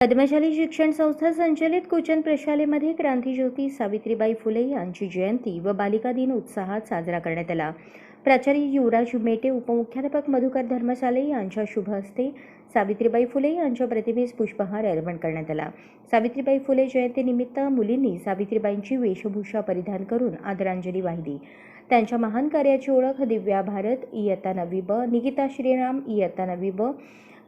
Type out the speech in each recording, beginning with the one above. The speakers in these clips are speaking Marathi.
पद्मशाली शिक्षण संस्था संचलित कुचन प्रशालेमध्ये क्रांतीज्योती सावित्रीबाई फुले यांची जयंती व बालिका दिन उत्साहात साजरा करण्यात आला. प्राचार्य युवराज मेटे उपमुख्याध्यापक मधुकर धर्मशाले यांच्या शुभ हस्ते सावित्रीबाई फुले यांच्या प्रतिमेस पुष्पहार अर्पण करण्यात आला. सावित्रीबाई फुले जयंतीनिमित्त मुलींनी सावित्रीबाईंची वेशभूषा परिधान करून आदरांजली वाहिली. त्यांच्या महान कार्याची ओळख दिव्या भारत इयत्ता नवी ब निकिता श्रीराम इयत्ता नवी ब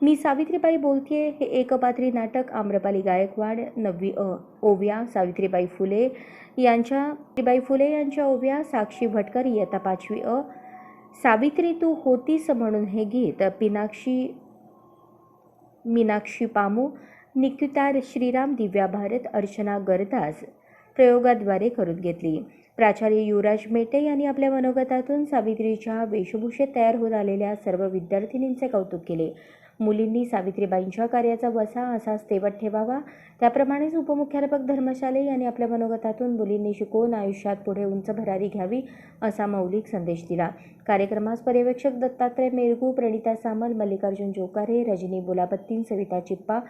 मी सावित्रीबाई बोलतेय. हे एकपात्री नाटक आम्रपाली गायकवाड नववी अ ओव्या सावित्रीबाई फुले यांच्या सावित्रीबाई फुले यांच्या ओव्या साक्षी भटकर इयत्ता पाचवी अ सावित्री तू होतीस म्हणून हे गीत पिनाक्षी मीनाक्षी पामू निकिता श्रीराम दिव्या भारत अर्चना गरदास प्रयोगाद्वारे करून घेतली. प्राचार्य युवराज मेटे यांनी आपल्या मनोगतातून सावित्रीच्या वेशभूषेत तयार होत आलेल्या सर्व विद्यार्थिनींचे कौतुक केले. मुलींनी सावित्रीबाईंच्या कार्याचा वसा असाच तेवत ठेवावा. त्याप्रमाणेच उपमुख्याध्यापक धर्मशाले यांनी आपल्या मनोगतातून मुलींनी शिकवून आयुष्यात पुढे उंच भरारी घ्यावी असा मौलिक संदेश दिला. कार्यक्रमास पर्यवेक्षक दत्तात्रय मेरगू प्रणिता सामल मल्लिकार्जुन जोकारे रजनी बोलापत्तीन सविता चिप्पा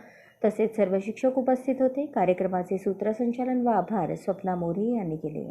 तसेच सर्व शिक्षक उपस्थित होते. कार्यक्रमाचे सूत्रसंचालन व आभार स्वप्ना मोरे यांनी केले.